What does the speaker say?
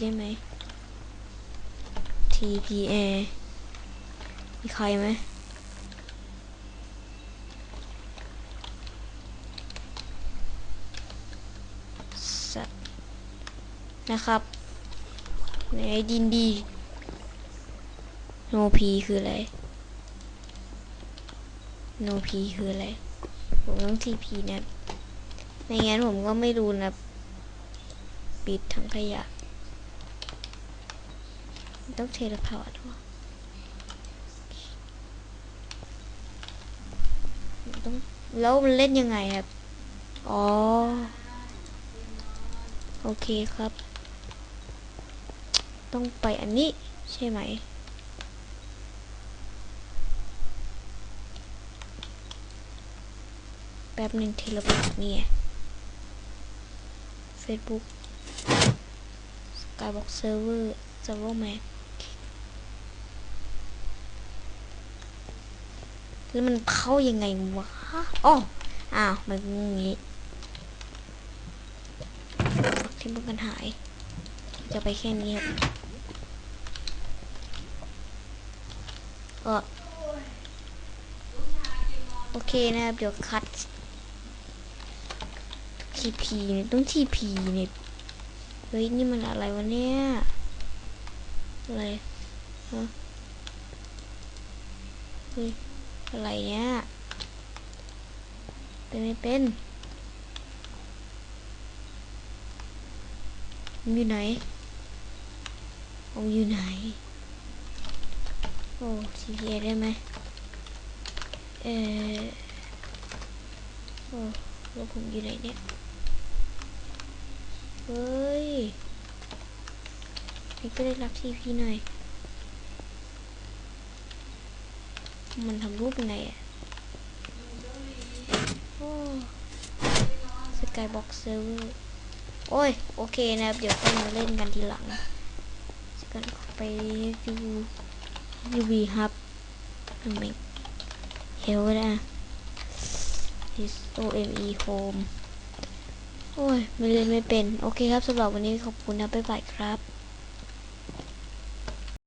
ได้ไหม TPA มีใครไหมสัตนะครับในดินดีโนพีคืออะไรโนพีคืออะไร ผมต้องทีพีนะไม่งั้นผมก็ไม่รู้นะ ปิดทั้งขยะ ต้องเทเลพอร์ตวะต้องแล้วมันเล่นยังไงครับ อ๋อ โอเคครับ ต้องไปอันนี้ใช่ไหมแป๊บหนึ่งเทเลพอร์ตนี่ไง Facebook Skybox Server Server Mac แแล้วมันเข้ายังไงวะอ๋ออ้าวมันงงี้ที่มันกันหาย จะไปแค่นี้ครับก็โอเคนะครับ เดี๋ยวคัดทีพีเนี่ยต้องทีพีเนี่ยเฮ้ยนี่มันอะไรวะเนี่ย อะไรฮะเฮ้ย อะไรเนี่ยเป็นไม่เป็นอยู่ไหนผมอยู่ไหน โอ้ CPA ได้ไหมเออโอ้แล้วผมอยู่ไหนเนี่ย เฮ้ยนี่ก็ได้รับทีพีหน่อย มันทำรูปยังไงอะสกายบ็อกเซิร์ฟเวอร์โอ้ย โอเคนะครับ เดี๋ยวค่อยมาเล่นกันทีหลังจะกันไปดูยูวีฮับทำไมเฮลนะ H O M E Home โอ้ย ไม่เล่นไม่เป็น โอเคครับสำหรับวันนี้ขอบคุณนะ บ๊ายบายครับ